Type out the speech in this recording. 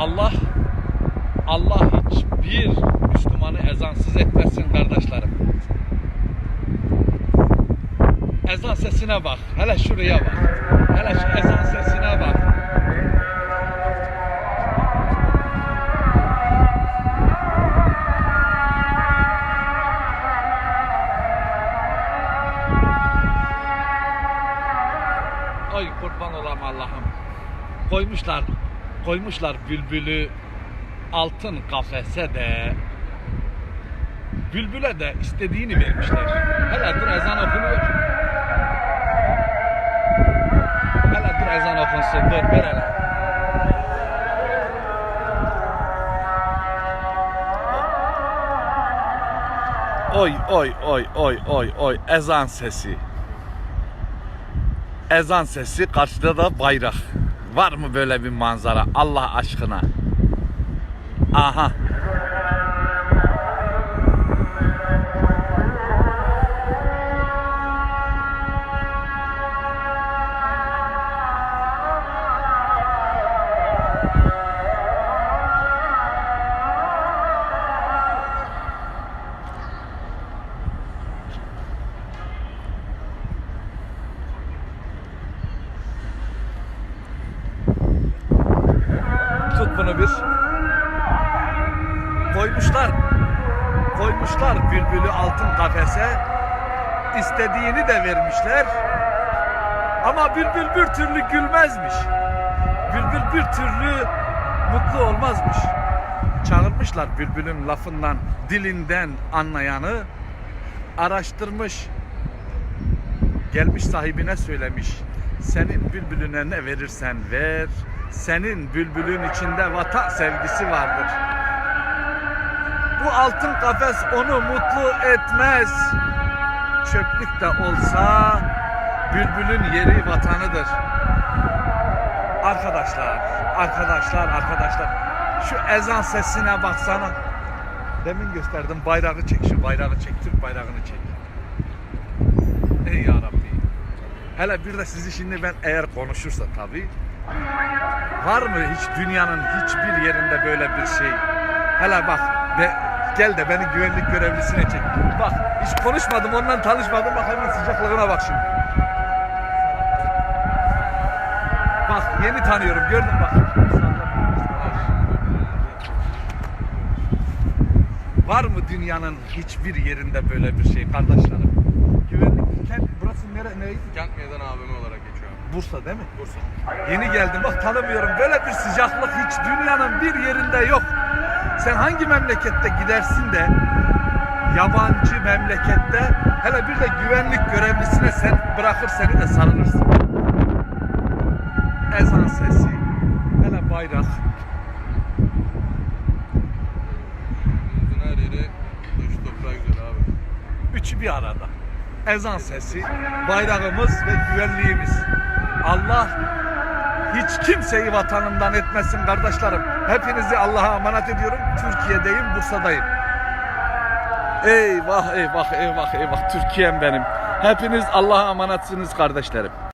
Allah Allah hiçbir Müslümanı ezansız etmesin kardeşlerim. Ezan sesine bak. Hele şuraya bak. Hele şu ezan sesine bak. Ay kurban olam Allah'ım. Koymuşlar, koymuşlar bülbülü altın kafese de bülbüle de istediğini vermişler. Hele dur ezan okunuyor. Hele dur ezan okunsun dur ver hele. Oy oy oy oy oy oy ezan sesi. Ezan sesi karşıda da bayrak. Var mı böyle bir manzara Allah aşkına? Aha. Tut bunu bir. Koymuşlar. Koymuşlar bülbülü altın kafese. İstediğini de vermişler. Ama bülbül bir türlü gülmezmiş. Bülbül bir türlü mutlu olmazmış. Çağırmışlar bülbülün lafından, dilinden anlayanı. Araştırmış. Gelmiş sahibine söylemiş. Senin bülbülüne ne verirsen ver. Senin bülbülün içinde vatan sevgisi vardır. Bu altın kafes onu mutlu etmez. Çöplük de olsa bülbülün yeri vatanıdır. Arkadaşlar, arkadaşlar, arkadaşlar. Şu ezan sesine baksana. Demin gösterdim bayrağı çek şu bayrağı çek Türk bayrağını çek. Ey ya Rabbi. Hele bir de sizi şimdi ben eğer konuşursa tabii. Var mı hiç dünyanın hiçbir yerinde böyle bir şey? Hele bak be, gel de beni güvenlik görevlisine çek. Bak hiç konuşmadım ondan tanışmadım bak hemen sıcaklığına bak şimdi. Bak yeni tanıyorum gördün bak. Var mı dünyanın hiçbir yerinde böyle bir şey kardeşlerim? Güvenlik kent burası nere neydi? Kent Meydan AVM olarak geçiyor. Bursa değil mi? Bursa. Yeni geldim bak tanımıyorum. Böyle bir sıcaklık hiç dünyanın bir yerinde yok. Sen hangi memlekette gidersin de yabancı memlekette hele bir de güvenlik görevlisine sen bırakır seni de sarılırsın. Ezan sesi, hele bayrak. Her yeri taşı toprağı güzel abi. Üçü bir arada. Ezan sesi, bayrağımız ve güvenliğimiz. Allah hiç kimseyi vatanından etmesin kardeşlerim. Hepinizi Allah'a emanet ediyorum. Türkiye'deyim, Bursa'dayım. Eyvah eyvah eyvah eyvah Türkiye'm benim. Hepiniz Allah'a emanetsiniz kardeşlerim.